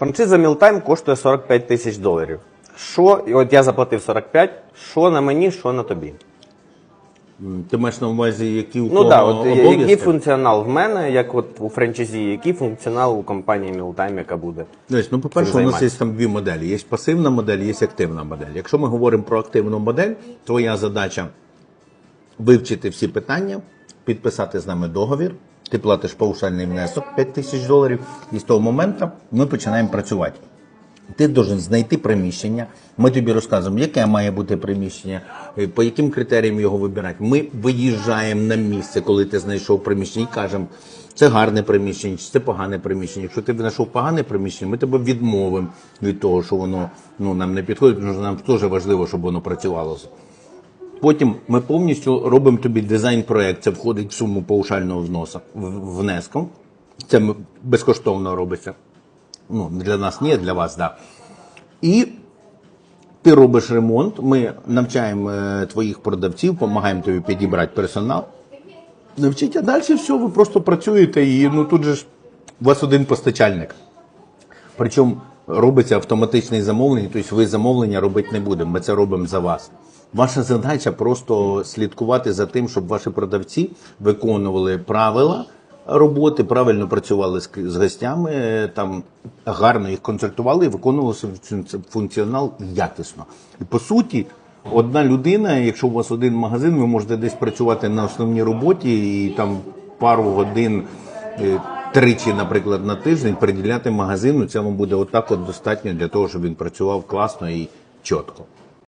Франшиза Мілтайм коштує 45 тисяч доларів. Що, і от я заплатив 45, що на мені, що на тобі. Ти маєш на увазі, які у Ну кого от обов'язки? який функціонал в мене, як от у франчайзі, який функціонал у компанії Мілтайм, яка буде. Дивись, ну, по-перше, у нас є там дві моделі. Є пасивна модель, є активна модель. Якщо ми говоримо про активну модель, твоя задача вивчити всі питання, підписати з нами договір. Ти платиш паушальний внесок 5 тисяч доларів, і з того моменту ми починаємо працювати. Ти должен знайти приміщення. Ми тобі розказуємо, яке має бути приміщення, е, по яким критеріям його вибирати. Ми виїжджаємо на місце, коли ти знайшов приміщення, і кажемо, це гарне приміщення, чи це погане приміщення. Якщо ти знайшов погане приміщення, ми тебе відмовимо від того, що воно ну, нам не підходить, тому що нам теж важливо, щоб воно працювало. Потім ми повністю робимо тобі дизайн-проект, це входить в суму паушального взноса, в- внеску. Це безкоштовно робиться. Ну, для нас ні, для вас, так. Да. І ти робиш ремонт, ми навчаємо е, твоїх продавців, допомагаємо тобі підібрати персонал. Навчіть, а далі все, ви просто працюєте і ну тут же ж у вас один постачальник. Причому робиться автоматичне замовлення, тобто ви замовлення робити не будемо, ми це робимо за вас. Ваша задача просто слідкувати за тим, щоб ваші продавці виконували правила роботи, правильно працювали з, гостями, е, там гарно їх концертували і виконували функціонал якісно. І по суті, одна людина, якщо у вас один магазин, ви можете десь працювати на основній роботі і там пару годин. Тричі, наприклад, на тиждень приділяти магазину, Цьому вам буде отак от достатньо для того, щоб він працював класно і чітко.